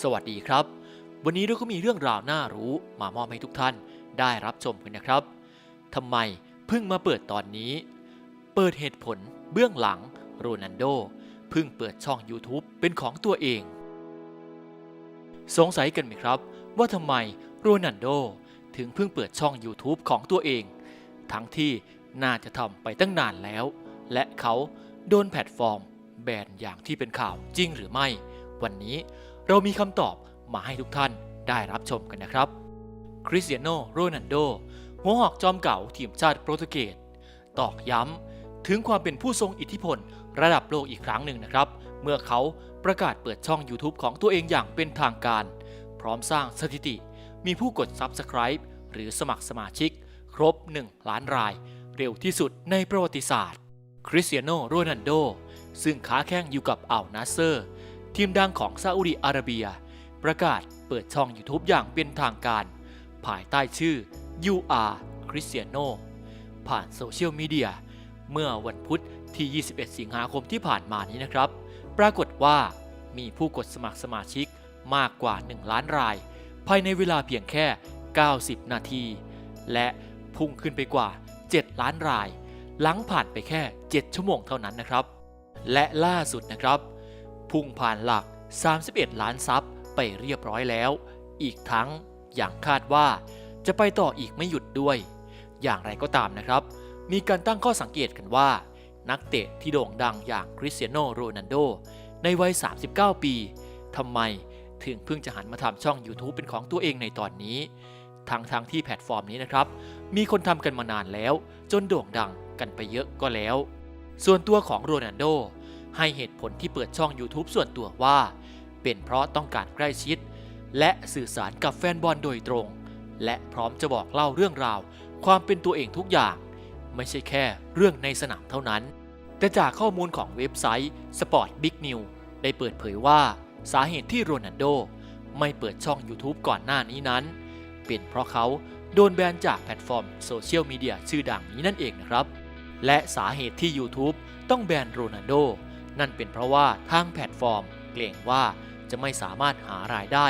สวัสดีครับ วันนี้เราก็มีเรื่องราวน่ารู้มามอบให้ทุกท่านได้รับชมกันนะครับทำไมเพิ่งมาเปิดตอนนี้ เปิดเหตุผลเบื้องหลังโรนันโดเพิ่งเปิดช่อง YouTube เป็นของตัวเอง สงสัยกันไหมครับ ว่าทำไมโรนันโดถึงเพิ่งเปิดช่อง YouTube ของตัวเอง ทั้งที่น่าจะทำไปตั้งนานแล้ว และเขาโดนแพลตฟอร์มแบนอย่างที่เป็นข่าวจริงหรือไม่ วันนี้ เรามีคำตอบมาให้ทุกท่านได้รับชมกันนะครับ คริสเตียโนโรนัลโดหัวหอกจอมเก่าทีมชาติโปรตุเกสตอกย้ำถึงความเป็นผู้ทรงอิทธิพลระดับโลกอีกครั้งหนึ่งนะครับ เมื่อเขาประกาศเปิดช่อง YouTube ของตัวเองอย่างเป็นทางการ พร้อมสร้างสถิติ มีผู้กด Subscribe หรือสมัครสมาชิก ครบ 1 ล้านราย เร็วที่สุดในประวัติศาสตร์ คริสเตียโนโรนัลโด ซึ่งค้าแข่งอยู่กับอัลนาเซอร์ ทีมดังของซาอุดิอาระเบีย ประกาศเปิดช่อง YouTube อย่างเป็นทางการ ภายใต้ชื่อ You Are Cristiano ผ่านโซเชียลมีเดียเมื่อวันพุธที่ 21 สิงหาคมที่ผ่านมานี้นะครับ ปรากฏว่ามีผู้กดสมัครสมาชิกมากกว่า 1 ล้านราย ภายในเวลาเพียงแค่ 90 นาที และพุ่งขึ้นไปกว่า 7 ล้านราย หลังผ่านไปแค่ 7 ชั่วโมงเท่านั้นนะครับ และล่าสุดนะครับ พุ่งผ่านหลัก 31 ล้านซับไปเรียบร้อยแล้ว อีกทั้งอย่างคาดว่าจะไปต่ออีกไม่หยุดด้วย อย่างไรก็ตามนะครับ มีการตั้งข้อสังเกตกันว่า นักเตะที่โด่งดังอย่างคริสเตียโนโรนัลโดในวัย 39 ปีทำไมถึงเพิ่งจะหันมาทำช่อง YouTube เป็นของตัวเองในตอนนี้ ทั้งทางที่แพลตฟอร์มนี้นะครับ มีคนทำกันมานานแล้ว จนโด่งดังกันไปเยอะก็แล้ว ส่วนตัวของโรนัลโด ให้เหตุผลที่เปิดช่อง YouTube ส่วนตัวว่า เป็นเพราะต้องการใกล้ชิด และสื่อสารกับแฟนบอลโดยตรง และพร้อมจะบอกเล่าเรื่องราว ความเป็นตัวเองทุกอย่าง ไม่ใช่แค่เรื่องในสนามเท่านั้น แต่จากข้อมูลของเว็บไซต์ Sport Big News ได้เปิดเผยว่าสาเหตุที่โรนัลโดไม่เปิดช่อง YouTube ก่อนหน้านี้นั้น เป็นเพราะเขาโดนแบนจากแพลตฟอร์มโซเชียลมีเดียชื่อดังนี้นั่นเองนะครับ และสาเหตุที่ YouTube ต้องแบนโรนัลโด นั่นเป็นเพราะว่าทางแพลตฟอร์ม เกรงว่าจะไม่สามารถหารายได้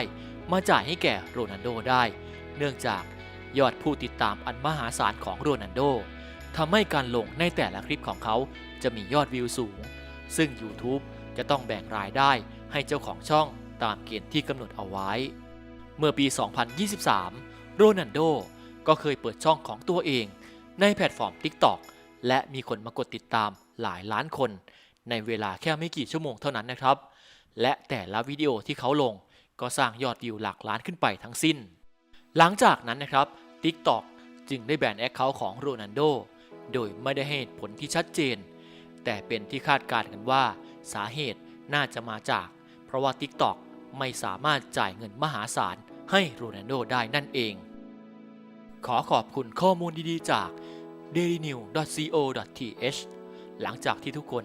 มาจ่ายให้แก่โรนัลโดได้ เนื่องจากยอดผู้ติดตามอันมหาศาลของโรนัลโดทำให้การลงในแต่ละคลิปของเขาจะมียอดวิวสูง ซึ่ง YouTube จะต้องแบ่งรายได้ให้เจ้าของช่องตามเกณฑ์ที่กำหนดเอาไว้ เมื่อปี 2023 โรนัลโดก็เคยเปิดช่องของตัวเอง ในแพลตฟอร์ม TikTok และมีคนมากดติดตามหลายล้านคน ในเวลาแค่ไม่กี่ชั่วโมงเท่านั้นนะครับ และแต่ละวิดีโอที่เขาลงก็สร้างยอดวิวหลักล้านขึ้นไปทั้งสิ้น หลังจากนั้นนะครับ TikTok จึงได้แบนแอคเคาท์ของโรนัลโดโดยไม่ได้ให้เหตุผลที่ชัดเจน แต่เป็นที่คาดการณ์กันว่าสาเหตุน่าจะมาจาก เพราะว่า TikTok ไม่สามารถจ่ายเงินมหาศาลให้โรนัลโดได้นั่นเอง ขอขอบคุณข้อมูลดีๆจาก dailynews.co.th หลังจากที่ทุกคน